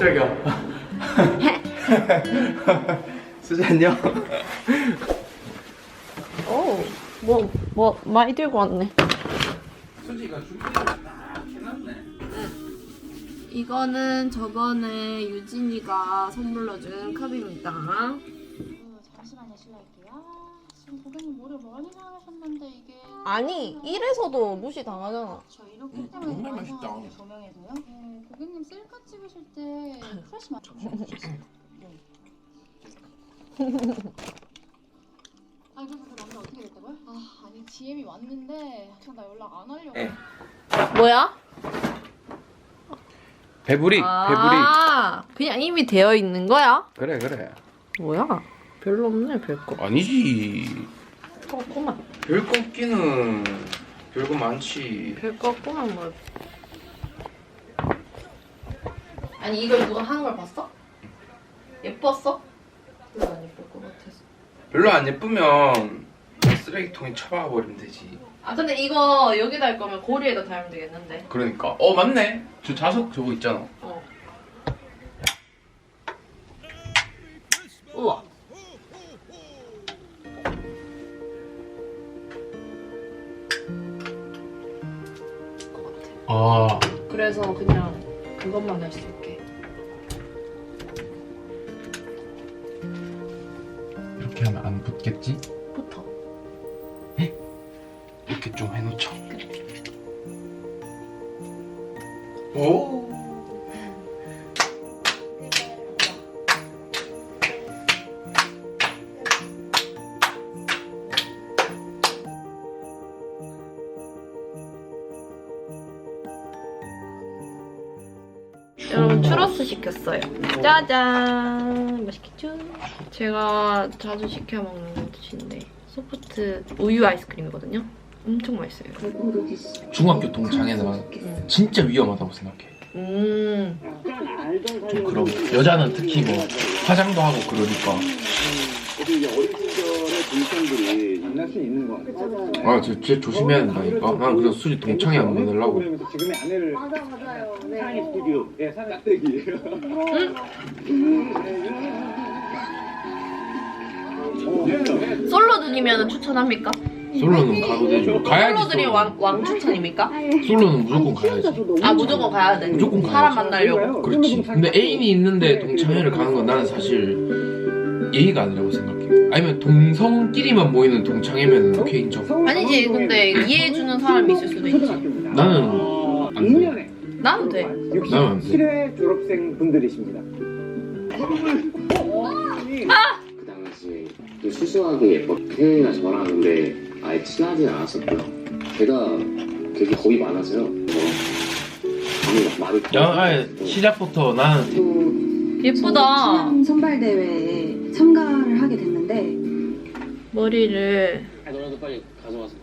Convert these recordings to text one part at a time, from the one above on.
깜짝이야. 수지 안녕. 오, 뭐, 뭐, 많이 들고 왔네. 수지가 준비를 딱 해놨네. 이거는 저번에 유진이가 선물로 준 컵입니다. 그, 잠시만요 실례할게요. 지금 고객님 뭐를 많이 사하셨는데 이게 아니, 이래서도 무시 당하잖아. 저 이렇기 때문에 정말 많이 맛있다. 조명해도요? 네, 고객님 셀카 찍으실 때 프레시 맞 아니 그래서 그 남자 어떻게 됐다고요? 아 아니 DM이 왔는데 그냥 나 연락 안 하려고 네. 뭐야? 배부리, 아, 그냥 이미 되어 있는 거야? 배부리. 그래, 그래. 뭐야? 별로 없네, 별거. 아니지. 없구만. 별거 없기는 별거 많지. 별거 없구만, 뭐. 아니, 이걸 누가 하는 걸 봤어? 예뻤어? 별로 안 예쁠 것 같아서. 별로 안 예쁘면 쓰레기통에 처박아 버리면 되지. 아, 근데 이거 여기다 할 거면 고리에다 달면 되겠는데. 그러니까. 어 맞네. 저 자석 저거 있잖아. 어. 우와. 것 같아. 아. 그래서 그냥 그것만 할 수 있게. 붙겠지? 추러스 시켰어요. 짜잔. 맛있겠죠? 제가 자주 시켜 먹는 것인데 소프트 우유 아이스크림이거든요. 엄청 맛있어요. 중학교 동창회는 진짜 위험하다고 생각해. 음. 좀 그런 여자는 특히 뭐 화장도 하고 그러니까. 만날 수 있는 거 같아요. 아, 저, 쟤 조심해야 된다니까. 난 그래서 수지 동창회 안 보내려고. 프로그램에서 지금의 아내를 맞아 맞아요 사랑의 스튜디오, 예, 사랑. 솔로들이면 추천합니까? 솔로는 가도 되죠. 가야지. 솔로들이 솔로. 왕, 왕 추천입니까? 솔로는 무조건 가야지. 아 무조건 가야 돼. 무조건 가야지. 사람 만나려고. 그렇지. 근데 애인이 있는데 동창회를 가는 건 나는 사실 예의가 아니라고 생각해. 아니면 동성끼리만 모이는 동창회면 오케이 인정. 아니지 근데 이해해주는 사람이 있을 수도 있지. 나는 안 돼. 2년에 나도 돼. 나는 안 돼. 67회 졸업생 분들이십니다. 그 당시에 좀 수수하게 예뻤 태연이나 저랑 근데 아예 친하지 않았었고요. 제가 되게 겁이 많아서요. 저는 막 말을 야, 아예 시작부터 나는 또 예쁘다. 저 선발 대회에 참가를 하게 됐는데 머리를 아, 너라도 빨리 가져와서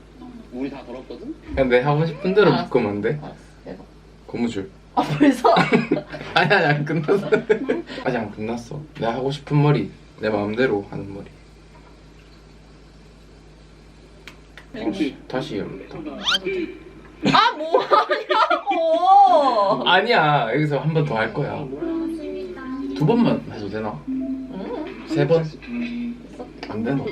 물이 다 더럽거든? 그냥 내 하고 싶은 대로 알았어. 묶으면 안 돼? 알았어. 내가. 고무줄. 아 벌써? 아니 아니 안 끝났어. 아직 안 끝났어. 내가 하고 싶은 머리 내 마음대로 하는 머리. 다시 다시 열었다. 아 뭐하냐고. 아니야 여기서 한 번 더 할 거야. 두 번만 해도 되나? 음. 세 번? 안 되나?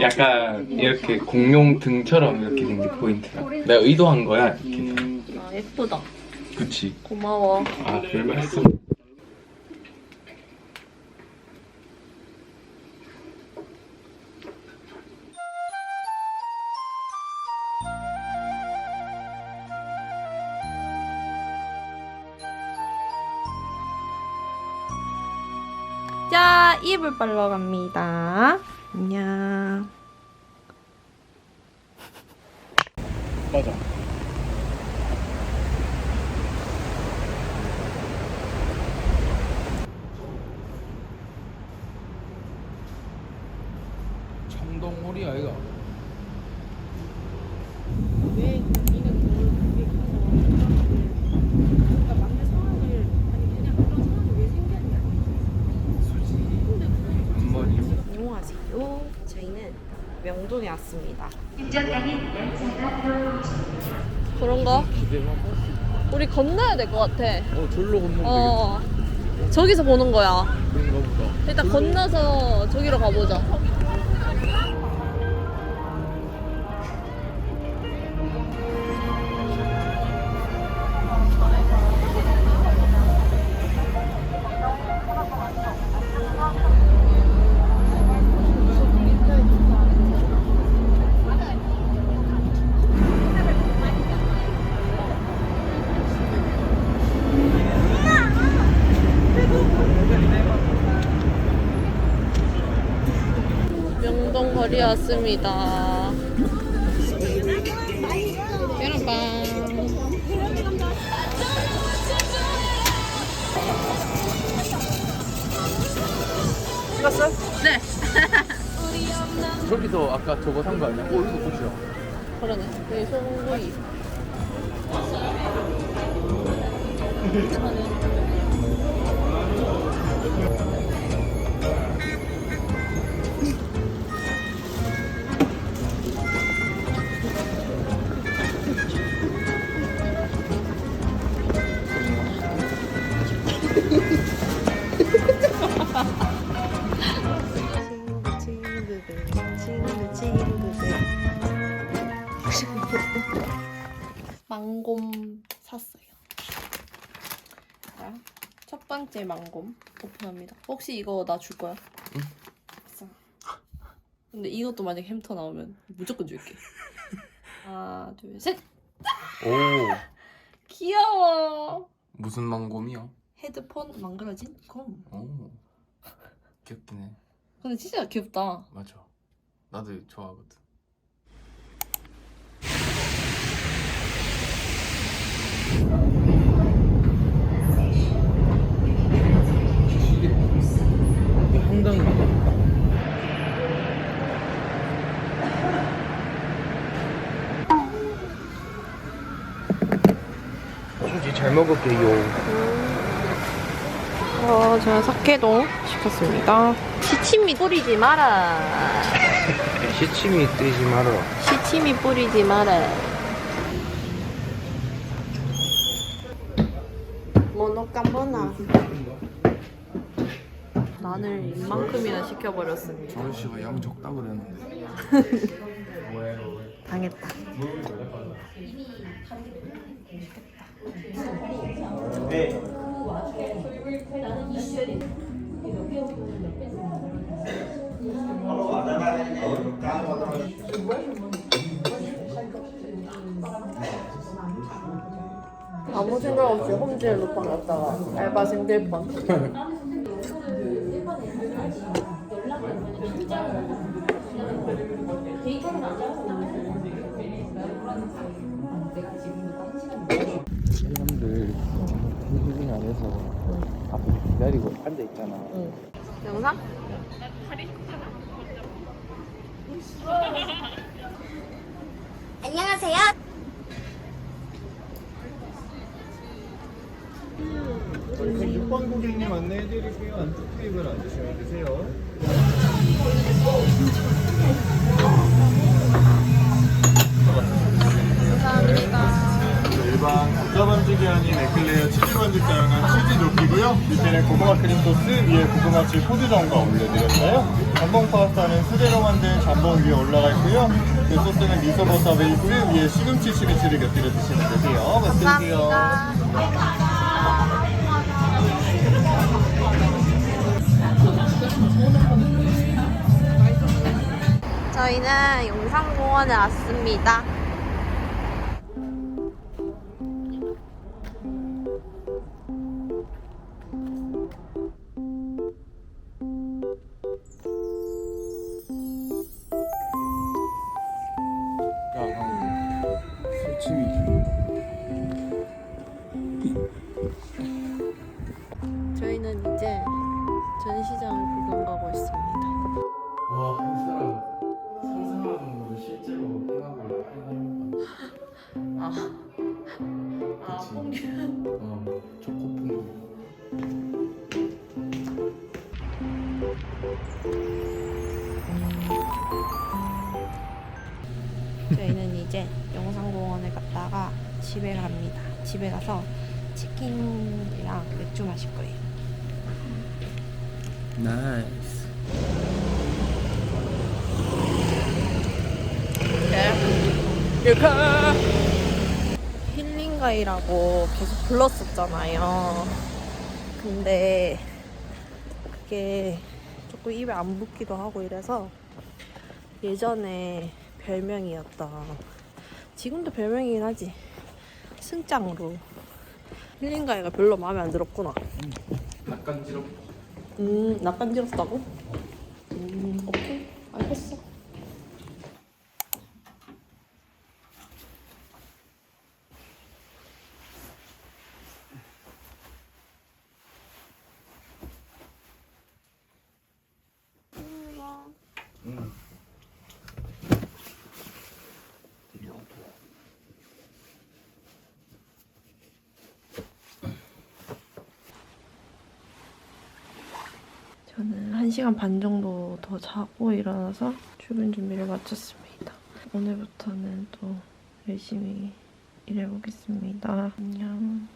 약간 이렇게 공룡 등처럼 이렇게 된게 포인트야. 내가 의도한 거야. 이렇게. 아 예쁘다. 그치. 고마워. 아, 별 말씀. 자 이불 빨러 갑니다. 안녕. 맞아. 청동오리 아이가? 앞머리. 안녕하세요. 왔습니다. 그런가? 우리 건너야 될 것 같아. 어 절로 건너면 어. 저기서 보는 거야. 되겠다 그런가 보다 일단 건너서 저기로 가보자. 거리 왔습니다. 계란빵. 찍었어? 네. 저기서 아까 저거 산 거 아니야? 어 이거 보시죠 그러네. 여기 소고기. 망곰 샀어요. 자, 첫 번째 망곰 오픈합니다. 혹시 이거 나 줄 거야? 응. 근데 이것도 만약 햄터 나오면 무조건 줄게. 하나, 둘, 셋. 오 귀여워. 무슨 망곰이야? 헤드폰 망가진 곰. 오 귀엽긴 해 근데 진짜 귀엽다. 맞아 나도 좋아하거든 잘 먹을게요 어, 제가 사케동 시켰습니다. 시치미 뿌리지 마라. 시침이 뜨지 마라 시치미 뿌리지 마라. 모노까보나. 마늘 이만큼이나 시켜버렸습니다. 정현 씨가 양 적다 그랬는데 당했다. 아무 생각 없이 홈즈에 루팡 갔다가 알바생 될 뻔. 사람들 안에서 앞에 기다리고 앉아 있잖아 영상? 안녕하세요. 저희 6번 고객님 안내해드릴게요. 안쪽 테이블 앉으시면 되세요. 높이고요. 밑에는 고구마 크림 소스, 위에 고구마칩 포즈전과 올려드렸어요. 잠봉 파스타는 수제로 만든 잠봉 위에 올라가 있고요. 그 소스는 미소버터 베이스 위에 시금치 시금치를 곁들여 드시면 되세요. 맛있게 드세요. 저희는 용산공원에 왔습니다. 아, 아, 그치. 뽕 어, 초코풍. 저희는 이제 용산공원에 갔다가 집에 갑니다. 집에 가서 치킨이랑 맥주 마실 거예요. 나이스. 힐 링가이라고 계속 불렀었잖아요. 근데 그게 조금 입에 안 붙기도 하고 이래서 예전에 별명이었던 지금도 별명이긴 하지 승장으로 힐링가이가 별로 마음에 안 들었구나. 낯간지럽. 음, 낯간지럽다고? 음, 오케이. 알겠어. 저는 1시간 반 정도 더 자고 일어나서 출근 준비를 마쳤습니다. 오늘부터는 또 열심히 일해보겠습니다. 안녕.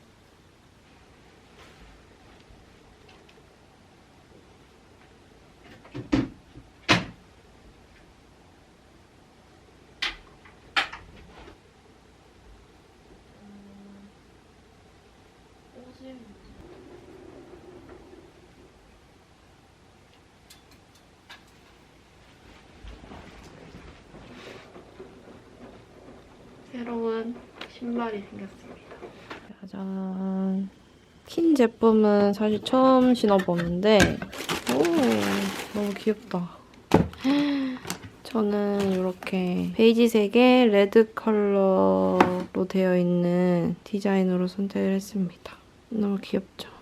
새로운 신발이 생겼습니다. 짜잔. 킨 제품은 사실 처음 신어보는데, 오, 너무 귀엽다. 저는 이렇게 베이지색의 레드 컬러로 되어 있는 디자인으로 선택을 했습니다. 너무 귀엽죠?